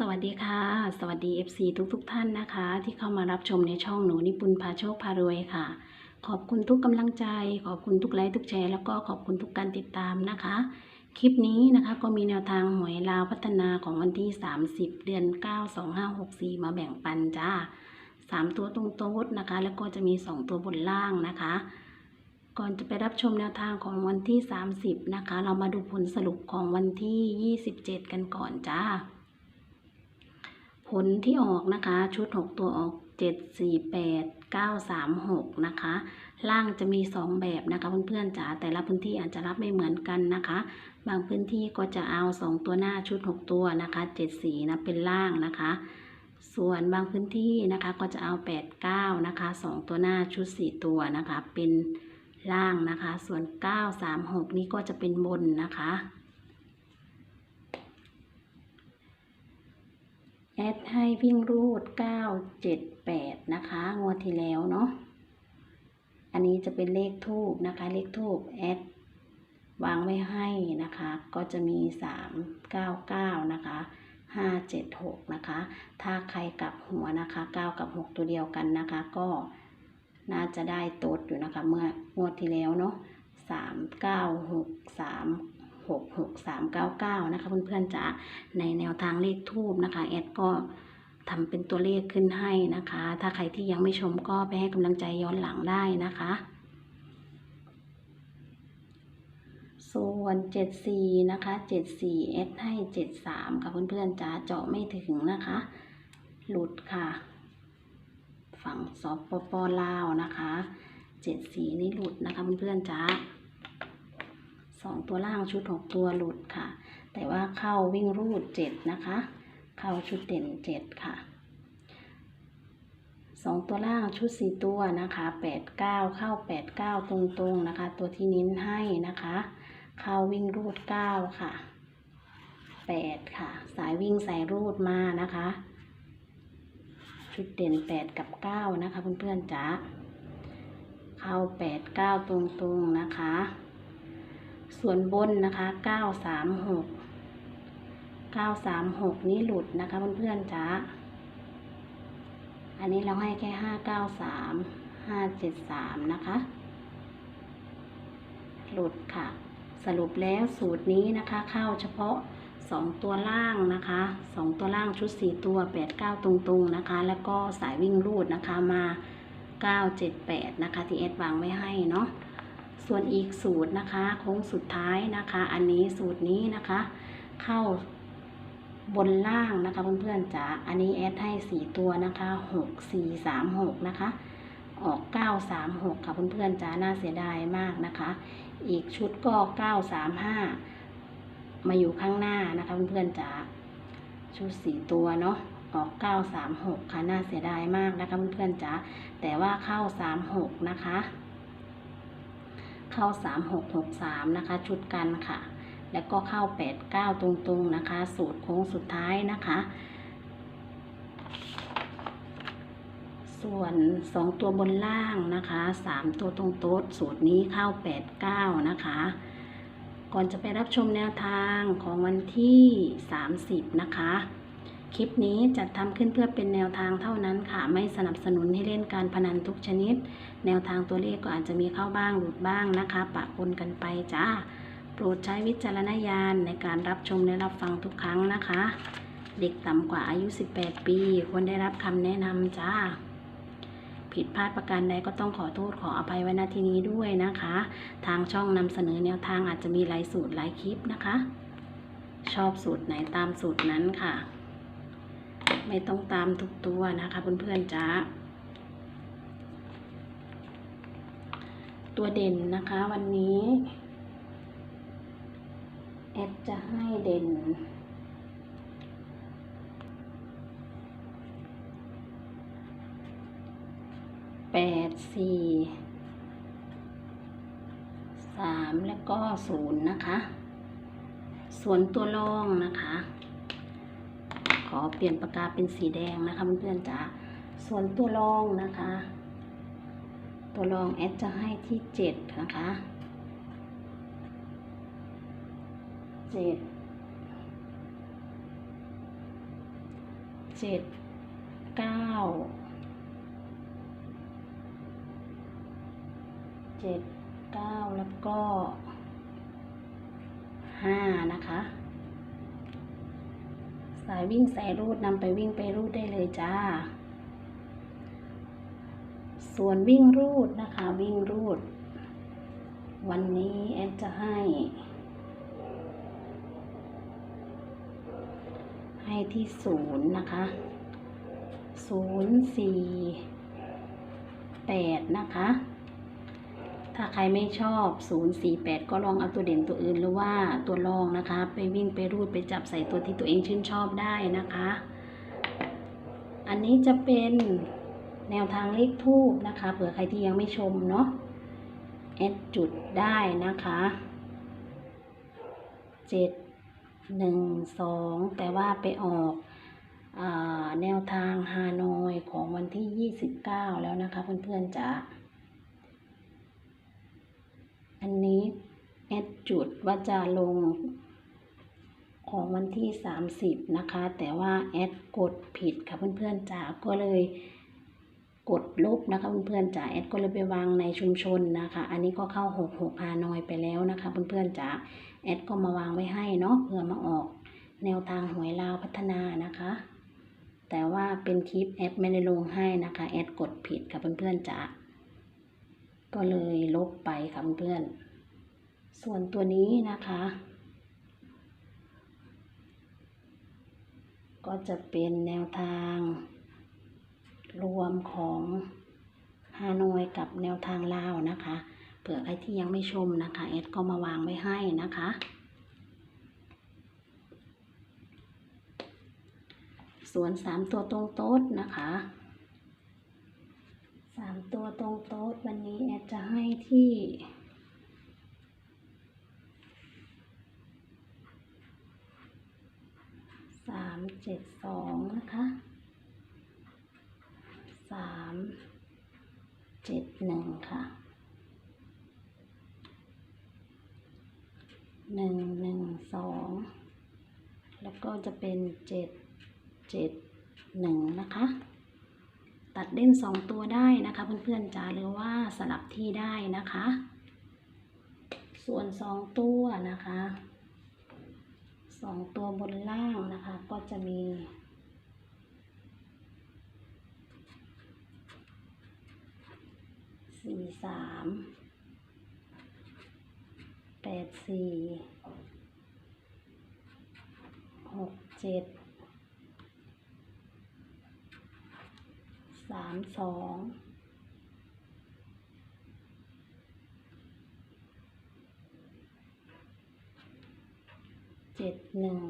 สวัสดีค่ะ สวัสดี FC ทุกๆทท่านนะคะ ที่เข้ามารับชมในช่องหนูนิปุนพาโชคพารวยค่ะ ขอบคุณทุกกำลังใจ ขอบคุณทุกไลค์ทุกแชร์แล้วก็ขอบคุณทุกการติดตามนะคะ คลิปนี้นะคะก็มีแนวทางหวยลาวพัฒนาของวันที่ 30 เดือน 9 2564 มาแบ่งปันจ้า 3 ตัวตรงโต๊ดนะคะ แล้วก็จะมี 2 ตัวบนล่างนะคะ ก่อนจะไปรับชมแนวทางของวันที่ 30 นะคะ เรามาดูผลสรุปของวันที่ 27 กันก่อนจ้า ผลที่ออกนะคะ ชุด 6 ตัวออก 7 4 8 9 3 6 นะคะ ล่างจะมี 2 แบบนะคะเพื่อนๆจ๋าแต่ละพื้นที่อาจจะรับไม่เหมือนกันนะคะ บางพื้นที่ก็จะเอา 2 ตัวหน้าชุด 6 ตัวนะคะ7สีนะเป็นล่างนะคะ ส่วนบางพื้นที่นะคะก็จะเอา 8 9 นะคะ 2 ตัวหน้าชุด 4 ตัวนะคะ เป็นล่างนะคะ ส่วน 9 3 6 นี่ก็จะเป็นบนนะคะ แอดให้วิ่งรูด 9 7 8 นะคะ งวดที่แล้วเนาะ อันนี้จะเป็นเลขทูบนะคะ เลขทูบแอดวางไว้ให้นะคะ ก็จะมี 3 9 9 นะคะ 5 7 6 นะคะ ถ้าใครกลับหัวนะคะ 9 กับ 6 ตัวเดียวกันนะคะ ก็น่าจะได้โต๊ดอยู่นะคะ เมื่องวดที่แล้วเนาะ 3 9 6 3 6 6 3 9 9 นะคะเพื่อนๆจ๋าในแนวทางเลขทูบนะคะแอดก็ทำเป็นตัวเลขขึ้นให้นะคะ ถ้าใครที่ยังไม่ชมก็ไปให้กำลังใจย้อนหลังได้นะคะ ส่วน 74 นะคะ 74แอดให้ 73 ค่ะเพื่อนๆจ๋าเจาะไม่ถึงนะคะ หลุดค่ะ ฝั่งสปปลาวนะคะ 74 นี่หลุดนะคะเพื่อนๆจ๋า สองตัวล่างชุด6ตัวหลุดค่ะ แต่ว่าเข้าวิ่งรูดเจ็ดนะคะ เข้าชุดเด่นเจ็ดค่ะสองตัวล่างชุดสี่ตัวนะคะแปดเก้าเข้าแปดเก้าตรงๆนะคะ ตัวที่นิ้นให้นะคะ เข้าวิ่งรูดเก้าค่ะแปดค่ะ สายวิ่งสายรูดมานะคะ ชุดเด่นแปดกับเก้านะคะเพื่อนๆจ๋าเข้าแปดเก้าตรงๆนะคะ ส่วนบนนะคะเก้าสามหกเก้าสามหกนี้หลุดนะคะเพื่อนๆจ้าอันนี้เราให้แค่ห้าเก้าสามห้าเจ็ดสามนะคะ หลุดค่ะ สรุปแล้วสูตรนี้นะคะ เข้าเฉพาะสองตัวล่างนะคะสองตัวล่างชุดสี่ตัวแปดเก้าตรงๆ นะคะ แล้วก็สายวิ่งรูดนะคะมาเก้าเจ็ดแปดนะคะ ที่เอสวางไว้ให้เนาะ ส่วนอีกสูตรนะคะโค้งสุดท้ายนะคะ อันนี้สูตรนี้นะคะ เข้าบนล่างนะคะเพื่อนๆจ๋าอันนี้แอดให้สี่ตัวนะคะหกสี่สามหกนะคะ ออกเก้าสามหกค่ะเพื่อนๆจ๋าน่าเสียดายมากนะคะ อีกชุดก็เก้าสามห้ามาอยู่ข้างหน้านะคะเพื่อนๆจ๋าชุดสี่ตัวเนาะออกเก้าสามหกค่ะ น่าเสียดายมากนะคะเพื่อนๆจ๋าแต่ว่าเข้าสามหกนะคะ เข้า 3663 นะคะ ชุดกันค่ะ แล้วก็เข้า 89 ตรงๆนะคะ สูตรโค้งสุดท้ายนะคะ ส่วน 2 ตัวบนล่างนะคะ 3 ตัวตรงโต๊ดสูตรนี้เข้า 89 นะคะ ก่อนจะไปรับชมแนวทางของวันที่ 30 นะคะ คลิปนี้จัดทำขึ้นเพื่อเป็นแนวทางเท่านั้นค่ะ ไม่สนับสนุนให้เล่นการพนันทุกชนิด แนวทางตัวเลขก็อาจจะมีเข้าบ้างหลุดบ้างนะคะ ปะปนกันไปจ้า โปรดใช้วิจารณญาณในการรับชมและรับฟังทุกครั้งนะคะ เด็กต่ำกว่าอายุ 18 ปี ควรได้รับคำแนะนำจ้า ผิดพลาดประการใดก็ต้องขอโทษขออภัยไว้ณที่นี้ด้วยนะคะ ทางช่องนำเสนอแนวทางอาจจะมีหลายสูตรหลายคลิปนะคะ ชอบสูตรไหนตามสูตรนั้นค่ะ ไม่ต้องตามทุกตัวนะคะเพื่อนๆจ้าตัวเด่นนะคะวันนี้แอดจะให้เด่นแปดสี่สามแล้วก็ศูนย์นะคะ ส่วนตัวรองนะคะ ขอเปลี่ยนปากกาเป็นสีแดงนะคะเพื่อนๆจ๋าส่วนตัวรองนะคะ ตัวรองแอดจะให้ที่เจ็ดนะคะเจ็ดเจ็ดเก้าเจ็ดเก้าแล้วก็ห้านะคะ สายวิ่งสายรูดนำไปวิ่งไปรูดได้เลยจ้า ส่วนวิ่งรูดนะคะ วิ่งรูด วันนี้แอดจะให้ ให้ที่ศูนย์นะคะศูนย์สี่แปดนะคะ ถ้าใครไม่ชอบ 048 ก็ลองเอาตัวเด่นตัวอื่นหรือว่าตัวรองนะคะ ไปวิ่งไปรูดไปจับใส่ตัวที่ตัวเองชื่นชอบได้นะคะ อันนี้จะเป็นแนวทางเลขทูบนะคะเผื่อใครที่ยังไม่ชมเนาะแอดจุดได้นะคะเจ็ดหนึ่งสองแต่ว่าไปออกอแนวทางฮานอยของวันที่ 29 แล้วนะคะเพื่อนๆจ๋า อันนี้แอดจุดว่าจะลงของวันที่ 30 นะคะ แต่ว่าแอดกดผิดค่ะเพื่อนๆจ๋าก็เลยกดลบนะคะเพื่อนๆจ๋าแอดก็เลยไปวางในชุมชนนะคะ อันนี้ก็เข้า66ฮานอยไปแล้วนะคะเพื่อนๆจ๋าแอดก็มาวางไว้ให้เนาะเพื่อมาออกแนวทางหวยลาวพัฒนานะคะ แต่ว่าเป็นคลิปแอดไม่ได้ลงให้นะคะแอดกดผิดค่ะเพื่อนๆจ๋า ก็เลยลบไปค่ะเพื่อน ส่วนตัวนี้นะคะ ก็จะเป็นแนวทาง รวมของฮานอยกับแนวทางลาวนะคะ เผื่อใครที่ยังไม่ชมนะคะแอดก็มาวางไว้ให้นะคะ ส่วนสามตัวตรงโต๊ดนะคะ สามตัวตรงโต๊ดวันนี้แอดจะให้ที่สามเจ็ดสองนะคะสามเจ็ดหนึ่งค่ะหนึ่งหนึ่งสองแล้วก็จะเป็นเจ็ดเจ็ดหนึ่งนะคะ ตัดเล่นสองตัวได้นะคะ เพื่อนๆจ๋าหรือว่าสลับที่ได้นะคะ ส่วนสองตัวนะคะสองตัวบนล่างนะคะ ก็จะมีสี่สามแปดสี่หกเจ็ด สามสองเจ็ดหนึ่ง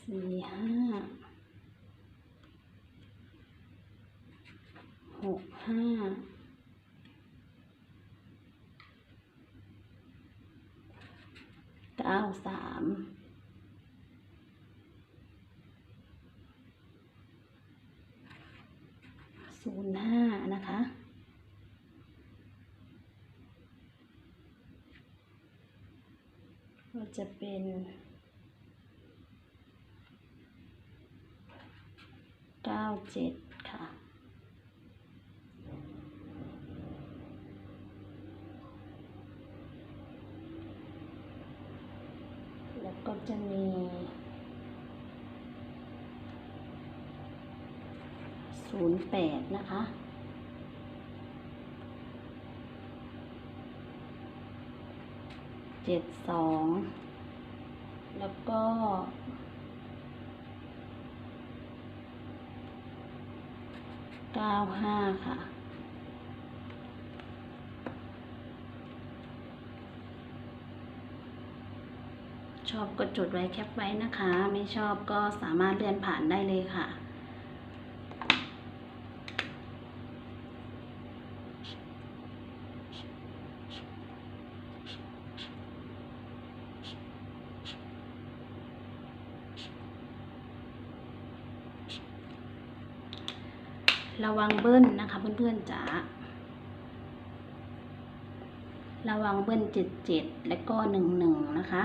สี่ห้าหกห้าเก้าสาม ศูนย์ห้านะคะ ก็จะเป็นเก้าเจ็ดค่ะแล้วก็จะมีศูนย์แปดนะคะ เจ็ดสองแล้วก็เก้าห้าค่ะ ชอบก็จดไว้แคปไว้นะคะ ไม่ชอบก็สามารถเลื่อนผ่านได้เลยค่ะ ระวังเบิ้ลนะคะเพื่อนๆจ๋าระวังเบิ้ลเจ็ดเจ็ดและก็หนึ่งหนึ่งนะคะ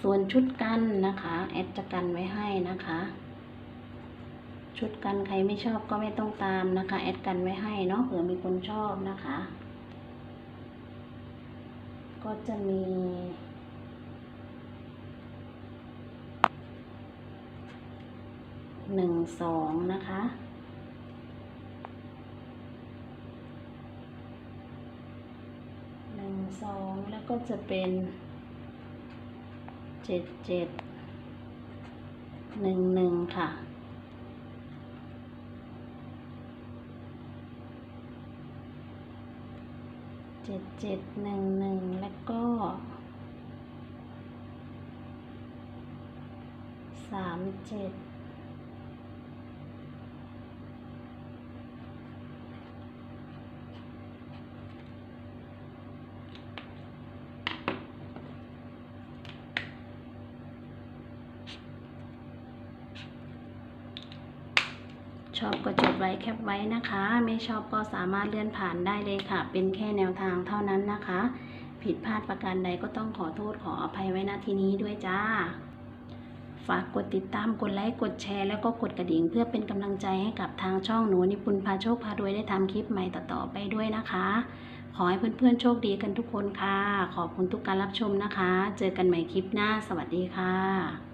ส่วนชุดกันนะคะแอดจะกันไว้ให้นะคะ ชุดกันใครไม่ชอบก็ไม่ต้องตามนะคะแอดกันไว้ให้เนาะเผื่อมีคนชอบนะคะ ก็จะมี หนึ่งสองนะคะ หนึ่งสองแล้วก็จะเป็นเจ็ดเจ็ดหนึ่งหนึ่งค่ะ เจ็ดเจ็ดหนึ่งหนึ่งแล้วก็สามเจ็ด ชอบก็จดไว้แคปไว้นะคะ ไม่ชอบก็สามารถเลื่อนผ่านได้เลยค่ะ เป็นแค่แนวทางเท่านั้นนะคะ ผิดพลาดประการใดก็ต้องขอโทษขออภัยไว้ณที่นี้ด้วยจ้า ฝากกดติดตามกดไลค์กดแชร์แล้วก็กดกระดิ่งเพื่อเป็นกำลังใจให้กับทางช่องหนูนิปุนพาโชคพารวยได้ทำคลิปใหม่ต่อๆไปด้วยนะคะ ขอให้เพื่อนๆโชคดีกันทุกคนค่ะ ขอบคุณทุกการรับชมนะคะ เจอกันใหม่คลิปหน้า สวัสดีค่ะ